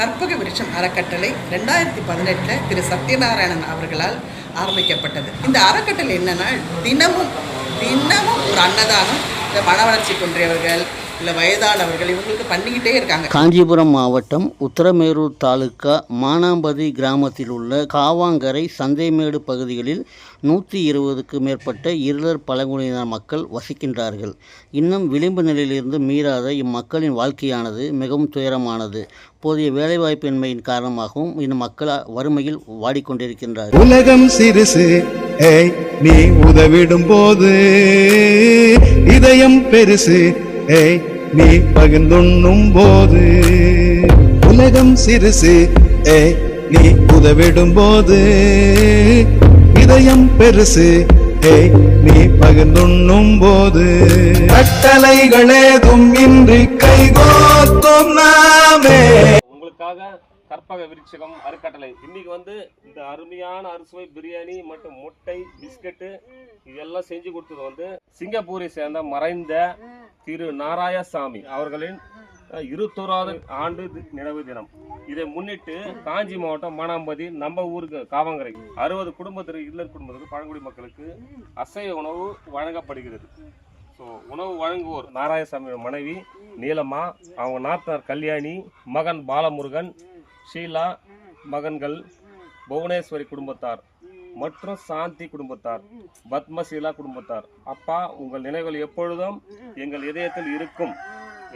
கற்பக விருட்சம் அறக்கட்டளை ரெண்டாயிரத்தி பதினெட்டில் திரு சத்யநாராயணன் அவர்களால் ஆரம்பிக்கப்பட்டது. இந்த அறக்கட்டளை என்னன்னா தினமும் தினமும் ஒரு அன்னதானம் இந்த மன வளர்ச்சி குன்றியவர்கள் இல்லை வயதானவர்கள் இவங்களுக்கு பண்ணிக்கிட்டே இருக்காங்க. காஞ்சிபுரம் மாவட்டம் உத்தரமேரூர் தாலுக்கா மானாம்பதி கிராமத்தில் உள்ள காவாங்கரை சந்தைமேடு பகுதிகளில் நூற்றி இருபதுக்கு மேற்பட்ட இருளர் பழங்குடியினர் மக்கள் வசிக்கின்றார்கள். இன்னும் விளிம்பு நிலையிலிருந்து மீறாத இம்மக்களின் வாழ்க்கையானது மிகவும் துயரமானது. போதிய வேலைவாய்ப்பின்மையின் காரணமாகவும் இந்த மக்கள் வறுமையில் வாடிக்கொண்டிருக்கின்றார்கள். உலகம் சிறுசு ஏய் நீ உதவிடும் போது இதயம் பெருசு ஏய் நீ பகிர்ந்துண்ணும் போது உலகம் சிறுசு ஏய் நீ உதவிடும் போது இதயம் பெருசு. நீ பகிர்ந்துண்ணும் போது கட்டளைகளேதும் இன்றி கைகோத்தும் நாமே. உங்களுக்காக கற்பக விருட்சகம் அருக்கட்டளை இன்னைக்கு வந்து இந்த அருமையான அறுசுவை பிரியாணி மற்றும் முட்டை பிஸ்கட்டு இதெல்லாம் செஞ்சு கொடுத்தது வந்து சிங்கப்பூரை சேர்ந்த மறைந்த திரு நாராயணசாமி அவர்களின் அஹ், இருபத்தோராவது ஆண்டு நினைவு தினம். இதை முன்னிட்டு காஞ்சி மாவட்டம் மானாம்பதி நம்ம ஊருக்கு காவங்கரை அறுபது குடும்பத்திற்கு இல்லர் குடும்பத்திற்கு பழங்குடி மக்களுக்கு அசைவ உணவு வழங்கப்படுகிறது. ஸோ உணவு வழங்குவோர் நாராயணசாமியோட மனைவி நீலம்மா அவங்க நாத்தனார் கல்யாணி மகன் பாலமுருகன் ஷீலா மகன்கள் புவனேஸ்வரி குடும்பத்தார் மற்றும் சாந்தி குடும்பத்தார் பத்மசீலா குடும்பத்தார். அப்பா உங்கள் நினைவுகள் எப்பொழுதும் எங்கள் இதயத்தில் இருக்கும்.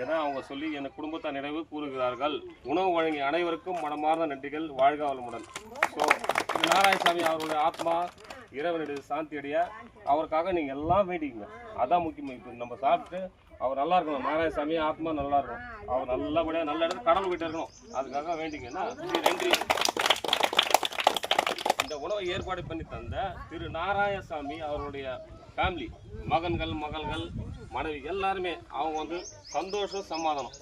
என அவங்க சொல்லி என் குடும்பத்தை நினைவு கூறுகிறார்கள். உணவு வழங்கிய அனைவருக்கும் மனமார்ந்த நன்றிகள். வாழ்க வளமுடன். ஸோ நாராயணசாமி அவருடைய ஆத்மா இறைவனுடைய சாந்தி அடைய அவருக்காக நீங்கள் எல்லாம் வேண்டிக்கங்க. அதான் முக்கியம். இப்போ நம்ம சாப்பிட்டு அவர் நல்லா இருக்கணும். நாராயணசாமி ஆத்மா நல்லா இருக்கும் அவர் நல்லபடியாக நல்ல இடத்துல கடவுள் கிட்ட இருக்கணும். அதுக்காக வேண்டிங்கன்னா நன்றி இந்த உணவை ஏற்பாடு பண்ணி தந்த திரு நாராயணசாமி அவருடைய ஃபேமிலி மகன்கள் மகள்கள் மனைவி எல்லாருமே அவங்க வந்து சந்தோஷம் சமாதானம்.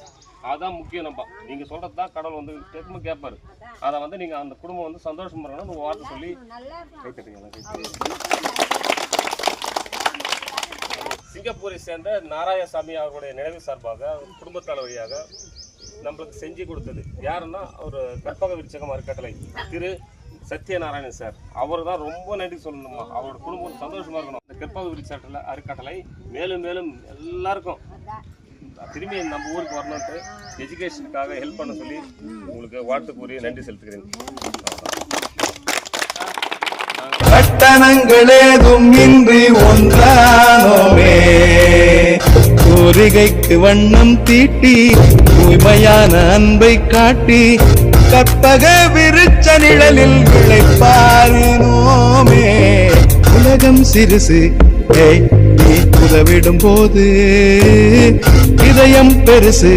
அதுதான் முக்கியம் நம்ம. நீங்கள் சொல்கிறது தான் கடவுள் வந்து கேட்கும் கேட்பாரு. அதை வந்து நீங்கள் அந்த குடும்பம் வந்து சந்தோஷம் பண்ணணும்னு ஒரு வார்த்தை சொல்லி சிங்கப்பூரை சேர்ந்த நாராயணசாமி அவருடைய நினைவு சார்பாக குடும்ப தலைவரியாக நம்மளுக்கு செஞ்சு கொடுத்தது. யாருன்னா ஒரு கற்பக விருச்சகம் அறக்கட்டளை. திரு சத்யநாராயணன் சார். அவர் தான் ரொம்ப நன்றி சொல்லணுமா? அவரோட குடும்பம் சந்தோஷமா இருக்கணும். இந்த கற்பக விருச்சகத்தில் அறக்கட்டளை மேலும் மேலும் எல்லாருக்கும் திரும்பி நம்ம ஊருக்கு வரணுன்ட்டு எஜுகேஷனுக்காக ஹெல்ப் பண்ண சொல்லி உங்களுக்கு வாழ்த்து கூறி நன்றி செலுத்துகிறேன். கட்டணங்களேதும் இன்றி ஒன்றானோமே கூரிகைக்கு வண்ணம் தீட்டி தூய்மையான அன்பை காட்டி கற்பக விருச்ச நிழலில் விளைப்பாரினோமே உலகம் சிறுசு ஏய் நீ உதவிடும் போது இதயம் பெருசு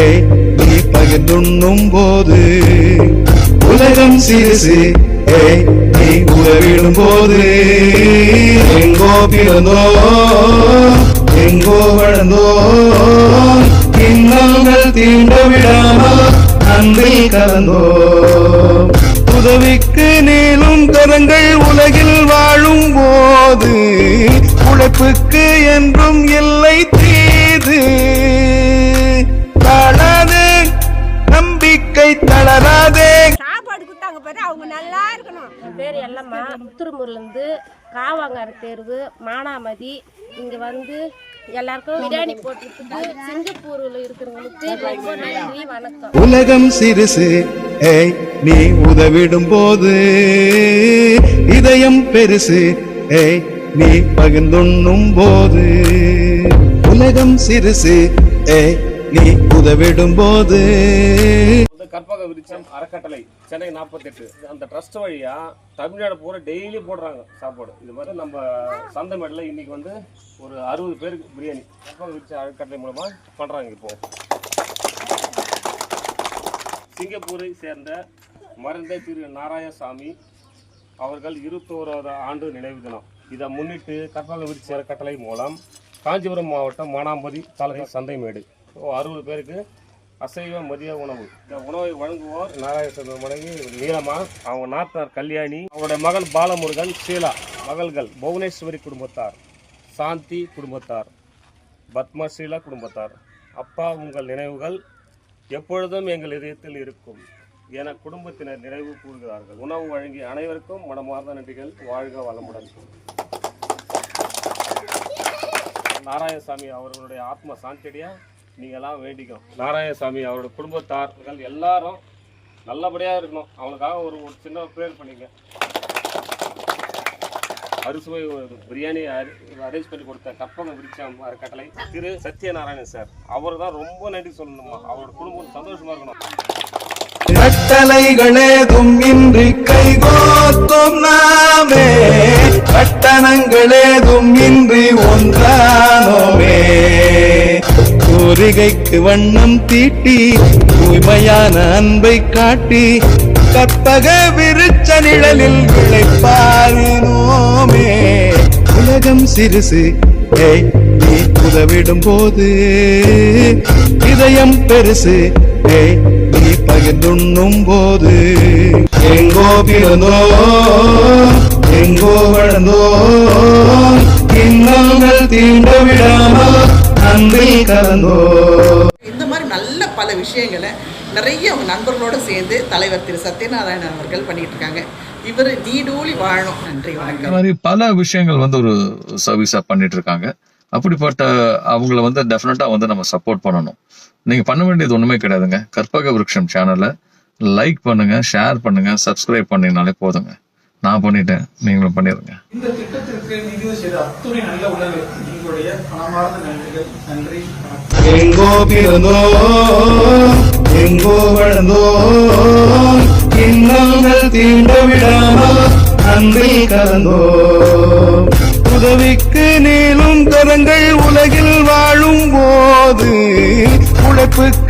ஏய் நீ பகிர்ந்துண்ணும் போது உலகம் சிறுசு ஏய் நீ உறவிடும் போது எங்கோ பிறந்தோ எங்கோ வளர்ந்தோ இன்னல்கள் தீண்ட விடாமல் அன்பில் கலந்தோ உதவிக்கு நீளும் கரங்கள் உலகில் வாழும் போது உழைப்புக்கு என்றும் இல்லை. எல்லம்மா புத்துருமூர்லேருந்து காவாங்கரை தேர்வு மானாமதி இங்கே வந்து எல்லாருக்கும் பிரியாணி போட்டுட்டு சிங்கப்பூரில் இருக்கிறவங்களுக்கு ரொம்ப நன்றி வணக்கம். உலகம் சிறுசு ஏய் நீ உதவிடும் போது இதயம் பெருசு ஏய் நீ பகிர்ந்துண்ணும் போது உலகம் சிறுசு ஏய் நீ உதவிடும் போது விருச்சம் அறக்கட்டளை சென்னை நாற்பத்தெட்டு. அந்த ட்ரஸ்ட் வழியா தமிழ்நாடு பூரா டெய்லி போடுறாங்க சாப்பாடு. இது மாதிரி நம்ம சந்தைமேடில் இன்னைக்கு வந்து ஒரு அறுபது பேருக்கு பிரியாணி. கற்பக விருட்சம் அறக்கட்டளை மூலமா பண்றாங்க இப்போ. சிங்கப்பூரை சேர்ந்த மறைந்த திரு நாராயணசாமி அவர்கள் இருபத்தோராவது ஆண்டு நினைவு தினம். இதை முன்னிட்டு கற்பக விருச்சி அறக்கட்டளை மூலம் காஞ்சிபுரம் மாவட்டம் மானாம்பதி தலைமை சந்தைமேடு. அறுபது பேருக்கு அசைவ மதிய உணவு. இந்த உணவை வழங்குவோர் நாராயணசாமி மனைவி நீலமா அவங்க நாத்தனார் கல்யாணி அவருடைய மகன் பாலமுருகன் ஷீலா மகள்கள் புவனேஸ்வரி குடும்பத்தார் சாந்தி குடும்பத்தார் பத்மஸ்ரீலா குடும்பத்தார். அப்பா உங்கள் நினைவுகள் எப்பொழுதும் எங்கள் இதயத்தில் இருக்கும் என குடும்பத்தினர் நினைவு கூறுகிறார்கள். உணவு வழங்கிய அனைவருக்கும் மனமார்ந்த நன்றிகள். வாழ்க வளமுடன். நாராயணசாமி அவர்களுடைய ஆத்ம சாந்தியடியா நீங்க எல்லாம் வேண்டிக்கும் நாராயணசாமி அவரோட குடும்பத்தார்கள் எல்லாரும் நல்லபடியா இருக்கணும். அவனுக்காக ஒரு ஒரு சின்ன ப்ரேயர் பண்ணிக்க அறுசுவை பிரியாணி அரேஞ்ச் பண்ணி கொடுத்த கற்பகம் விரிச்ச அறக்கட்டளை திரு சத்யநாராயணன் சார். அவர் தான் ரொம்ப நன்றி சொல்லணுமா. அவரோட குடும்பம் சந்தோஷமா இருக்கணும். கட்டளைகளேதும் இன்றி கைகோத்தும் நாமே. கட்டணங்களேதும் இன்றி ஒன்றானோமே. பொறிகைக்கு வண்ணம் தீட்டி தூய்மையான அன்பை காட்டி கற்பக விருச்ச நிழலில் விளைப்பாரினோமே. உலகம் சிறுசு ஏய் நீ உதவிடும் போது. இதயம் பெருசு ஏய் நீ பகிர்ந்துண்ணும் போது. எங்கோ பிறந்தோ எங்கோ வளர்ந்தோ இன்னங்கள் தீண்ட விடாமல் அன்பில் கலந்தோ இந்த மாதிரி நல்ல பல விஷயங்களை நிறைய அவங்க நண்பர்களோடு சேர்ந்து தலைவர் திரு சத்யநாராயணன் அவர்கள் பண்ணிட்டு இருக்காங்க இவர் நீடூழி வாழணும். நன்றி இந்த வணக்கம் மாதிரி பல விஷயங்கள் வந்து ஒரு சர்வீஸா பண்ணிட்டு இருக்காங்க அப்படிப்பட்ட அவங்கள வந்து டெஃபினட்டா வந்து நம்ம சப்போர்ட் பண்ணணும். நீங்க பண்ண வேண்டியது ஒண்ணுமே கிடையாதுங்க. கற்பக விருட்சம் சேனலை லைக் பண்ணுங்க ஷேர் பண்ணுங்க சப்ஸ்கிரைப் பண்ணீங்கனாலே போதுங்க. நான் பண்ணிட்டேன். நீங்களும் பண்ணிடுங்க இந்த திட்டத்திற்கு நிதி செய்த அத்துணை நல்ல உள்ளங்களுக்கு எங்களுடைய மனமார்ந்த நன்றிகள் நன்றி வணக்கம். எங்கோ பிறந்தோ எங்கோ வளர்ந்தோ இன்னல்கள் தீண்ட விடாமல் அன்பில் கலந்தோ. உதவிக்கு நீளும் கரங்கள் உலகில் வாழும் போது உழைப்புக்கு